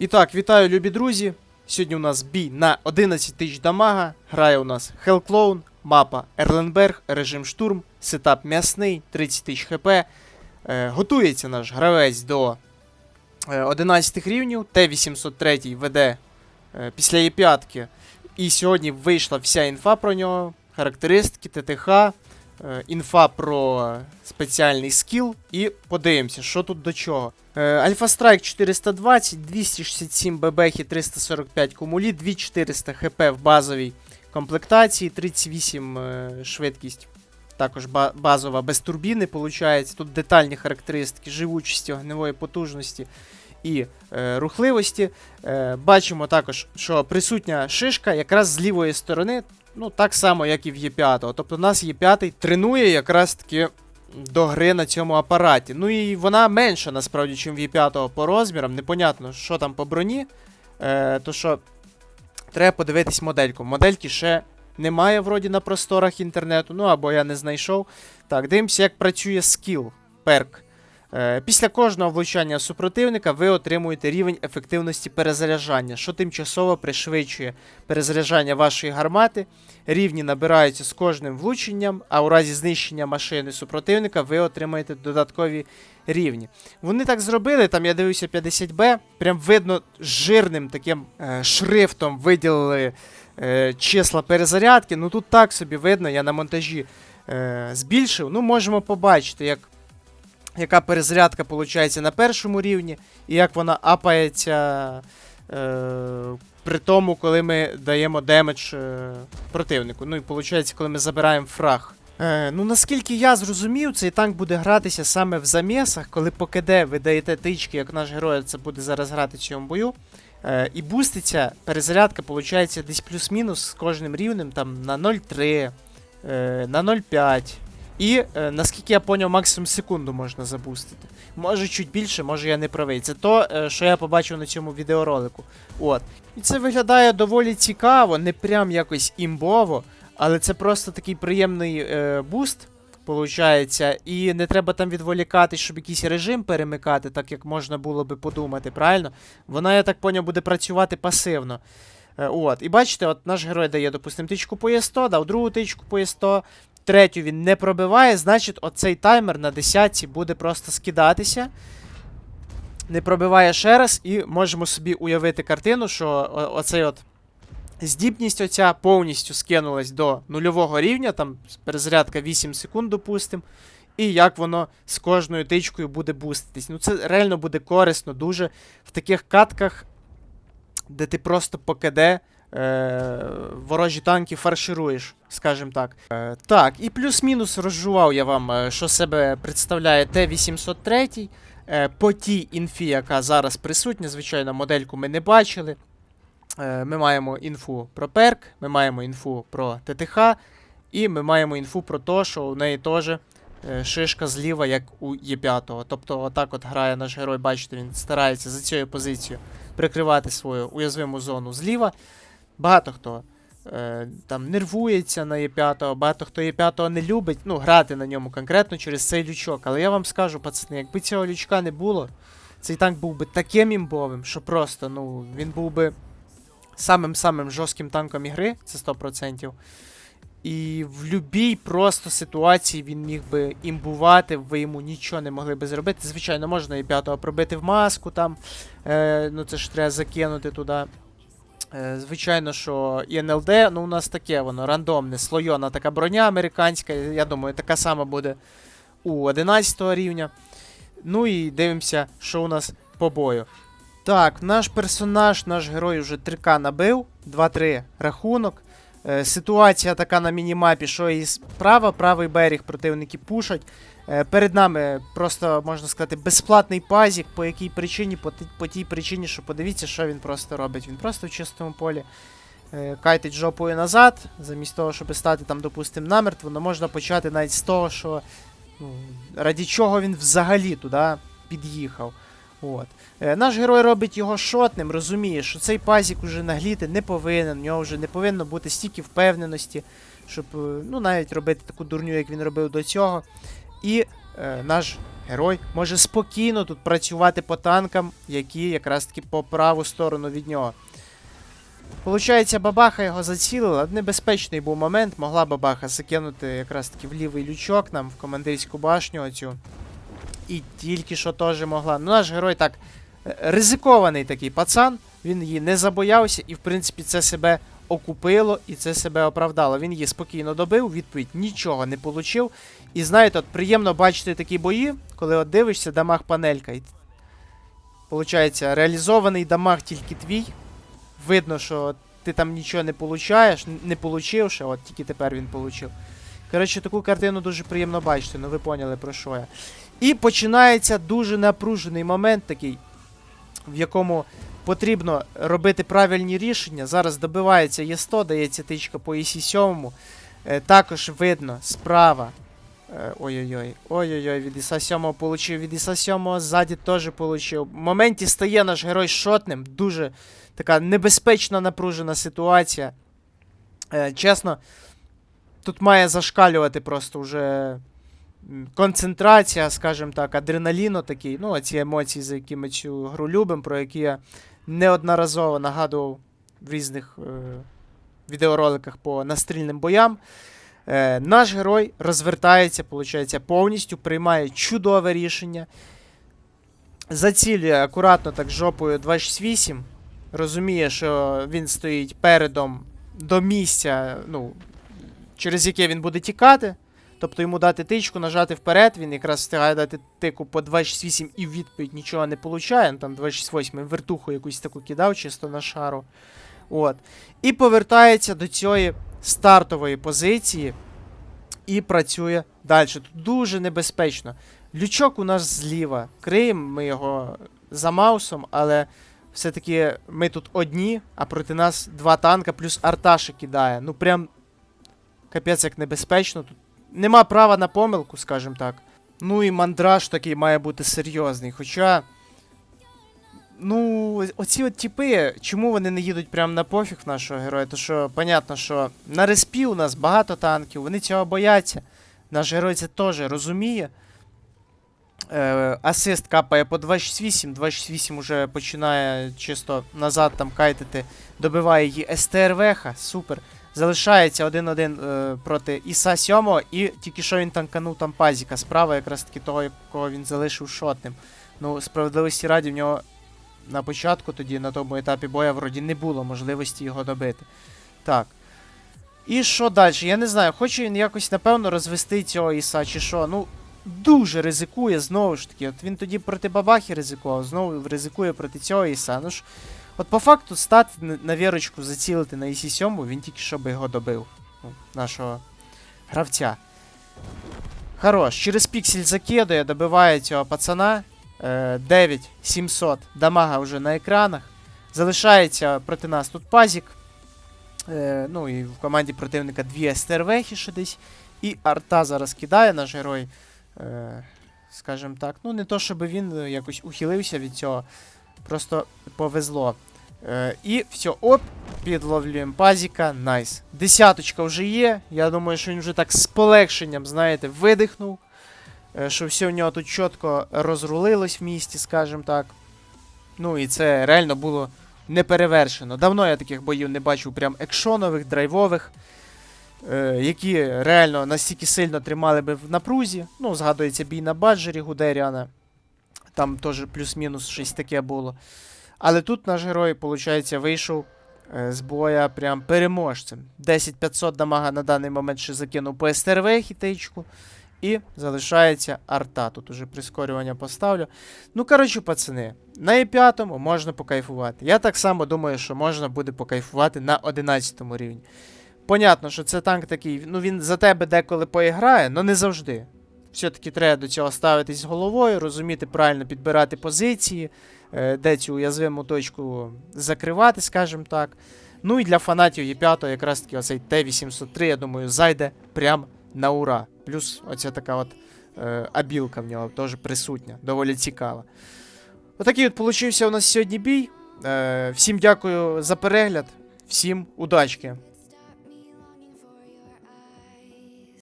І так, вітаю, любі друзі. Сьогодні у нас бій на 11 тисяч дамага. Грає у нас Hellclown, мапа Ерленберг, режим штурм, сетап м'ясний, 30 тисяч хп. Е, готується наш гравець до е, 11 рівнів. Т-803 веде е, після Є5. І сьогодні вийшла вся інфа про нього, характеристики, ТТХ, е, інфа про спеціальний скіл. І подивимося, що тут до чого. Е, Альфа Страйк 420, 267 бебехи, 345 кумулі, 2400 хп в базовій комплектації, 38 е, швидкість. Також базова без турбіни, виходить. Тут детальні характеристики живучості, огневої потужності і е, рухливості. Е, бачимо також, що присутня шишка якраз з лівої сторони, ну так само, як і в Є5. Тобто у нас Є5 тренує якраз таки до гри на цьому апараті. Ну і вона менша насправді, ніж в Є5 по розмірам. Непонятно, що там по броні. Е, то що треба подивитись модельку. Модельки ще немає вроді на просторах інтернету, ну або я не знайшов. Так, дивимося, як працює скіл, перк. Е, Після кожного влучання супротивника ви отримуєте рівень ефективності перезаряджання, що тимчасово пришвидшує перезаряджання вашої гармати. Рівні набираються з кожним влученням, а у разі знищення машини супротивника ви отримаєте додаткові рівні. Вони так зробили, там я дивився 50Б, прям видно жирним таким е, шрифтом виділили е, числа перезарядки. Ну тут так собі видно, я на монтажі збільшив. Ну, можемо побачити, як, яка перезарядка виходить на першому рівні, і як вона апається. Е, при тому, коли ми даємо демедж е, противнику. Ну і виходить, коли ми забираємо фраг. Е, ну наскільки я зрозумів, цей танк буде гратися саме в замісах, коли по КД ви даєте тички, як наш герой це буде зараз грати в цьому бою. Е, і буститься перезарядка, виходить, десь плюс-мінус з кожним рівнем там на 0,3, е, на 0,5. І е, наскільки я поняв, максимум секунду можна забустити. Може чуть більше, може я не правий. Це то, е, що я побачив на цьому відеоролику. От. І це виглядає доволі цікаво, не прям якось імбово, але це просто такий приємний е, буст. Получається, і не треба там відволікати, щоб якийсь режим перемикати, так як можна було би подумати, правильно? Вона, я так поняв, буде працювати пасивно. Е, от. І бачите, от наш герой дає, допустимо, тичку по Є100, дав другу тичку по Є100, третю він не пробиває, значить, оцей таймер на 10 буде просто скидатися. Не пробиває ще раз, і можемо собі уявити картину, що о- оцей от здібність оця повністю скинулась до нульового рівня, там перезарядка 8 секунд, допустим. І як воно з кожною тичкою буде буститись. Ну це реально буде корисно дуже в таких катках, де ти просто по КД е, ворожі танки фаршируєш, скажімо так. Е, так, і плюс-мінус розжував я вам, е, що себе представляє Т-803. Е, по тій інфі, яка зараз присутня, звичайно, модельку ми не бачили. Е, Ми маємо інфу про перк, ми маємо інфу про ТТХ, і ми маємо інфу про те, що у неї теж шишка зліва, як у Є5. Тобто, отак от грає наш герой, бачите, він старається за цією позицією прикривати свою уязвиму зону зліва. Багато хто е, там нервується на Є5, багато хто Є5 не любить, ну, грати на ньому конкретно через цей лючок. Але я вам скажу, пацани, якби цього лючка не було, цей танк був би таким імбовим, що просто, ну, він був би самим-самим жорстким танком ігри, це 100%. І в будь-якій просто ситуації він міг би імбувати, ви йому нічого не могли би зробити. Звичайно, можна і п'ятого пробити в маску там. Е, ну це ж треба закинути туди. Е, звичайно, що НЛД, ну у нас таке воно рандомне, слойона така броня американська. Я думаю, така сама буде у 11 рівня. Ну і дивимося, що у нас по бою. Так, наш персонаж, наш герой вже 3К набив, 2-3 рахунок. Е, ситуація така на мінімапі, що і справа, правий берег противники пушать. Е, перед нами просто, можна сказати, безплатний пазік. По якій причині? По, по тій причині, що подивіться, що він просто робить. Він просто в чистому полі е, кайтить жопою назад, замість того, щоб стати там, допустимо, намертво, но можна почати навіть з того, що ну, раді чого він взагалі туди під'їхав. От. Е, наш герой робить його шотним, розуміє, що цей пазік уже нагліти не повинен, в нього вже не повинно бути стільки впевненості, щоб е, ну, навіть робити таку дурню, як він робив до цього. І е, наш герой може спокійно тут працювати по танкам, які якраз таки по праву сторону від нього. Получається, бабаха його зацілила. Небезпечний був момент. Могла бабаха закинути якраз таки в лівий лючок нам в командирську башню оцю. І тільки що теж могла. Ну, наш герой так е, ризикований такий пацан. Він її не забоявся, і в принципі це себе окупило і це себе оправдало. Він її спокійно добив, відповідь нічого не получив. І знаєте, от приємно бачити такі бої, коли от дивишся, дамаг панелька. І, Получається, реалізований дамаг тільки твій. Видно, що ти там нічого не получаєш, не получив ще, от тільки тепер він получив. Коротше, таку картину дуже приємно бачити, ну ви поняли про що я. І починається дуже напружений момент такий, в якому потрібно робити правильні рішення. Зараз добивається Є100, дається тичка по ІСі 7. Е, також видно справа. Е, Ой-ой-ой. Ой-ой-ой, від Іса 7 получив, від Іса 7 ззаді теж получив. В моменті стає наш герой шотним. Дуже така небезпечна напружена ситуація. Е, чесно, тут має зашкалювати просто вже концентрація, скажімо так, адреналіну такий. Ну, ці емоції, за які ми цю гру любимо, про які я неодноразово нагадував в різних е, відеороликах по настрільним боям. Е, наш герой розвертається, виходить, повністю, приймає чудове рішення. Зацілює акуратно так жопою 268. Розуміє, що він стоїть передом до місця, ну, через яке він буде тікати. Тобто йому дати тичку, нажати вперед, він якраз встигає дати тику по 268 і відповідь нічого не получає. Ну, там 268 вертуху якусь таку кидав, чисто на шару. От. І повертається до цієї стартової позиції і працює далі. Тут дуже небезпечно. Лючок у нас зліва. Криємо ми його за маусом, але все-таки ми тут одні, а проти нас два танка плюс арташі кидає. Ну прям капець як небезпечно. Тут нема права на помилку, скажімо так. Ну і мандраж такий має бути серйозний. Хоча. Ну, оці от типи, чому вони не їдуть прямо на пофіг нашого героя? То що, понятно, що на респі у нас багато танків, вони цього бояться. Наш герой це теж розуміє. Е, асист капає по 268, 268 уже починає чисто назад там кайтити, добиває її СТРВХ, супер. Залишається 1-1 е, проти Іса 7 і тільки що він танканув там пазіка справа, якраз таки того, якого він залишив шотним. Ну, справедливості раді, в нього на початку тоді, на тому етапі боя, вроді не було можливості його добити. Так. І що далі? Я не знаю, хоче він якось, напевно, розвести цього Іса чи що. Ну, дуже ризикує знову ж таки. От він тоді проти бабахи ризикував, знову ризикує проти цього Іса. Ну ж, от по факту стати на- вірочку зацілити на Ісі 7, він тільки що би його добив. Ну, нашого гравця. Хорош. Через піксель закидує, добиває цього пацана. Е, 9700 дамага вже на екранах. Залишається проти нас тут пазік. Е, ну і в команді противника дві СТРВхи ще десь. І арта зараз кидає наш герой. Е, скажімо так. Ну, не то, щоб він е, якось ухилився від цього. Просто повезло. Е, і все, оп, підловлюємо пазіка. Найс. Десяточка вже є. Я думаю, що він вже так з полегшенням, знаєте, видихнув. Е, що все в нього тут чітко розрулилось в місті, скажімо так. Ну і це реально було неперевершено. Давно я таких боїв не бачив прям екшонових, драйвових, е, які реально настільки сильно тримали би в напрузі. Ну, згадується бій на баджері Гудеріана. Там теж плюс-мінус щось таке було. Але тут наш герой, виходить, вийшов е, з боя прям переможцем. 10500 дамага на даний момент ще закинув по СТРВ хітичку. І залишається арта. Тут уже прискорювання поставлю. Ну, коротше, пацани, на Е5 можна покайфувати. Я так само думаю, що можна буде покайфувати на 11 рівні. Понятно, що це танк такий, ну він за тебе деколи поіграє, але не завжди. Все-таки треба до цього ставитись головою, розуміти, правильно підбирати позиції, е, де цю уязвиму точку закривати, скажімо так. Ну і для фанатів Е5 якраз таки оцей Т-803, я думаю, зайде прям на ура. Плюс оця така от е, абілка в нього теж присутня, доволі цікава. Отакий от получився у нас сьогодні бій. Е, всім дякую за перегляд, всім удачки!